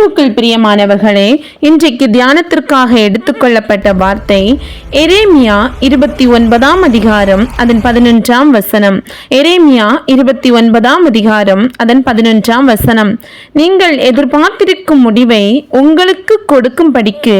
கிறிஸ்துவுக்குள் பிரியமானவர்களே இன்றைக்கு தியானத்திற்காக எடுத்துக்கொள்ளப்பட்ட வார்த்தை எரேமியா இருபத்தி ஒன்பதாம் அதிகாரம் அதன் பதினொன்றாம் வசனம். எரேமியா இருபத்தி ஒன்பதாம் அதிகாரம் அதன் பதினொன்றாம் வசனம். நீங்கள் எதிர்பார்த்திருக்கும் முடிவை உங்களுக்கு கொடுக்கும்படிக்கு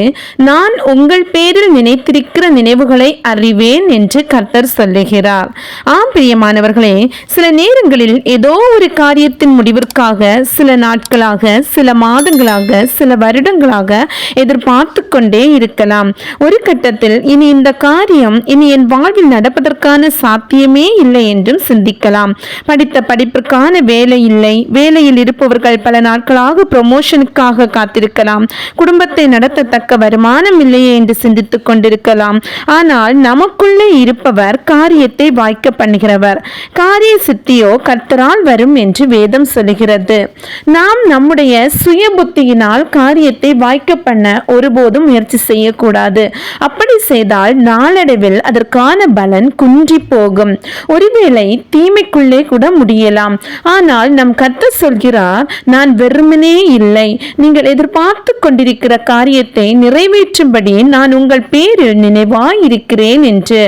நான் உங்கள் பேரில் நினைத்திருக்கிற நினைவுகளை அறிவேன் என்று கர்த்தர் சொல்லுகிறார். ஆம் பிரியமானவர்களே சில நேரங்களில் ஏதோ ஒரு காரியத்தின் முடிவிற்காக சில நாட்களாக சில மாதங்களாக சில வருடங்களாக எதிர்பார்த்து கொண்டே இருக்கலாம். ஒரு கட்டத்தில் இனி இந்த காரியம் இனி என் வாழ்வில் நடப்பதற்கான சாத்தியமே இல்லை என்றும் சிந்திக்கலாம். படித்த படிப்பிற்கான வேலை இல்லை. வேலையில் இருப்பவர்கள் பல நாட்களாக ப்ரொமோஷனுக்காக காத்திருக்கலாம். குடும்பத்தை நடத்தத்தக்க வருமானம் இல்லையே என்று சிந்தித்துக் கொண்டிருக்கலாம். ஆனால் நமக்குள்ளே இருப்பவர் காரியத்தை வாய்க்க பண்ணுகிறவர். காரிய சித்தியோ கர்த்தரால் வரும் என்று வேதம் சொல்லுகிறது. நாம் நம்முடைய சுய புத்தியினால் காரியத்தை வாய்க்க பண்ண ஒருபோதும் முயற்சி செய்யக்கூடாது. அப்படி செய்தால் நாளடைவில் அதற்கான பலன் குன்றி போகும். ஒருவேளை தீமைக்குள்ளே கூட முடியலாம். ஆனால் நம் கத்த சொல்கிறார் நான் வெறுமனே இல்லை. நீங்கள் எதிர்பார்த்து கொண்டிருக்கிற காரியத்தை நிறைவேற்றும்படி நான் உங்கள் பேரில் நினைவாயிருக்கிறேன் என்று.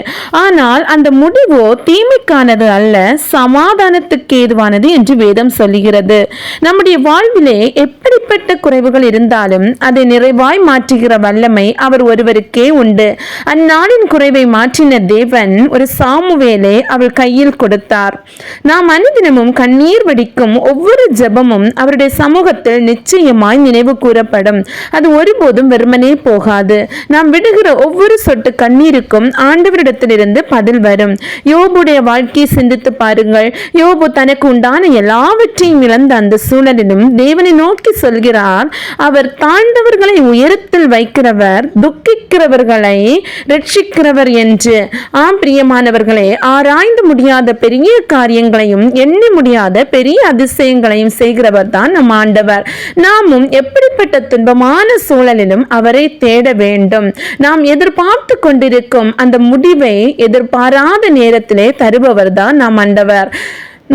ஆனால் அந்த முடிவோ தீமைக்கானது அல்ல சமாதானத்துக்கு ஏதுவானது என்று வேதம் சொல்லுகிறது. நம்முடைய வாழ்விலே எப்படிப்பட்ட குறைவுகள் இருந்தாலும் அதை நிறைவாய் மாற்றுகிற வல்லமை அவர் ஒருவருக்கே உண்டு. அந்நாளின் குறைவை மாற்றின தேவன் ஒரு சாமுவேலை அவள் கையில் கொடுத்தார். நாம் அனுதினமும் கண்ணீர் வடிக்கும் ஒவ்வொரு ஜெபமும் அவருடைய சமூகத்தில் நிச்சயமாய் நினைவு கூறப்படும். அது ஒருபோதும் வெறுமனே போகாது. நாம் விடுகிற ஒவ்வொரு சொட்டு கண்ணீருக்கும் ஆண்டவரிடத்திலிருந்து பதில் வரும். யோபுடைய வாழ்க்கையை சிந்தித்து பாருங்கள். யோபு தனக்கு உண்டான எல்லாவற்றையும் இழந்த அந்த சூழலிலும் தேவனை நோக்கி சொல்கிறார். அவர் தாழ்ந்தவர்களை உயரத்தில் வைக்கிறவர் துக்கிக்கிறவர்களை ரட்சிக்கிறவர் என்று. ஆம் பிரியமானவர்களே ஆராய்ந்து முடியாத பெரிய காரியங்களையும் எண்ணி முடியாத பெரிய அதிசயங்களையும் செய்கிறவர் தான் நம் ஆண்டவர். நாமும் எப்படிப்பட்ட துன்பமான சூழலிலும் அவரை தேட வேண்டும். நாம் எதிர்பார்த்து கொண்டிருக்கும் அந்த முடிவை எதிர்பாராத நேரத்திலே தருபவர் தான் நம் ஆண்டவர்.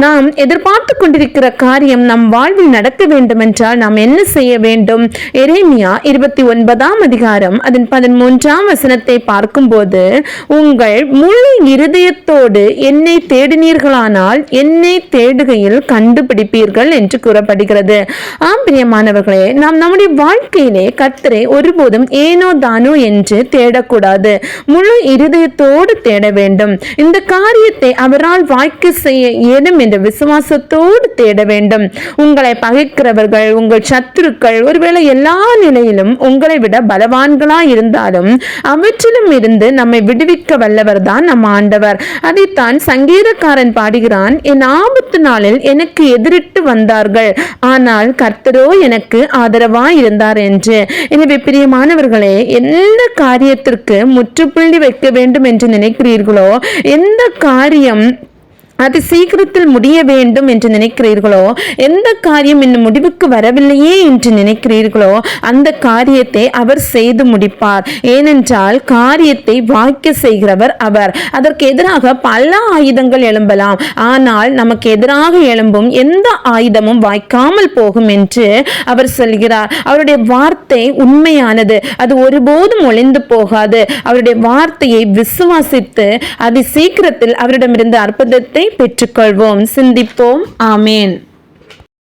நாம் எதிர்பார்த்து கொண்டிருக்கிற காரியம் நம் வாழ்வில் நடக்க வேண்டுமென்றால் நாம் என்ன செய்ய வேண்டும்? எரேமியா இருபத்தி ஒன்பதாம் அதிகாரம் அதன் பதிமூன்றாம் வசனத்தை பார்க்கும்போது உங்கள் முழு இருதயத்தோடு என்னை தேடினீர்களானால் என்னை தேடுகையில் கண்டுபிடிப்பீர்கள் என்று கூறப்படுகிறது. ஆம் பிரியமானவர்களே நாம் நம்முடைய வாழ்க்கையிலே கர்த்தரை ஒருபோதும் ஏனோ தானோ என்று தேடக்கூடாது. முழு இருதயத்தோடு தேட வேண்டும். இந்த காரியத்தை அவரால் வாய்க்கு செய்ய இயலும் என்ற விசுவாசத்தோடு தேட வேண்டும். உங்களை பகைக்கிறவர்கள் உங்கள் சத்துருக்கள் ஒருவேளை எல்லா நிலையிலும் உங்களை விட பலவான்களா இருந்தாலும் அவற்றிலும் இருந்து நம்மை விடுவிக்க வல்லவர் தான் நம் ஆண்டவர். அதைத்தான் சங்கீதக்காரன் பாடுகிறான் என் ஆபத்து நாளில் எனக்கு எதிரிட்டு வந்தார்கள் ஆனால் கர்த்தரோ எனக்கு ஆதரவா இருந்தார் என்று. எனவே பிரியமானவர்களே எந்த காரியத்திற்கு முற்றுப்புள்ளி வைக்க வேண்டும் என்று நினைக்கிறீர்களோ எந்த காரியம் அது சீக்கிரத்தில் முடிய வேண்டும் என்று நினைக்கிறீர்களோ? எந்த காரியம் இன்னும் முடிவுக்கு வரவில்லையே என்று நினைக்கிறீர்களோ? அந்த காரியத்தை அவர் செய்து முடிப்பார். ஏனென்றால் காரியத்தை வாய்க்க செய்கிறவர் அவர். அதற்கு எதிராக பல ஆயுதங்கள் எழும்பலாம். ஆனால் நமக்கு எதிராக எழும்பும் எந்த ஆயுதமும் வாய்க்காமல் போகும் என்று அவர் சொல்கிறார். அவருடைய வார்த்தை உண்மையானது. அது ஒருபோதும் ஒளிந்து போகாது. அவருடைய வார்த்தையை விசுவாசித்து அது சீக்கிரத்தில் அவரிடமிருந்து அற்புதத்தை பெற்றுக்கொள்வோம். சிந்திப்போம். ஆமேன்.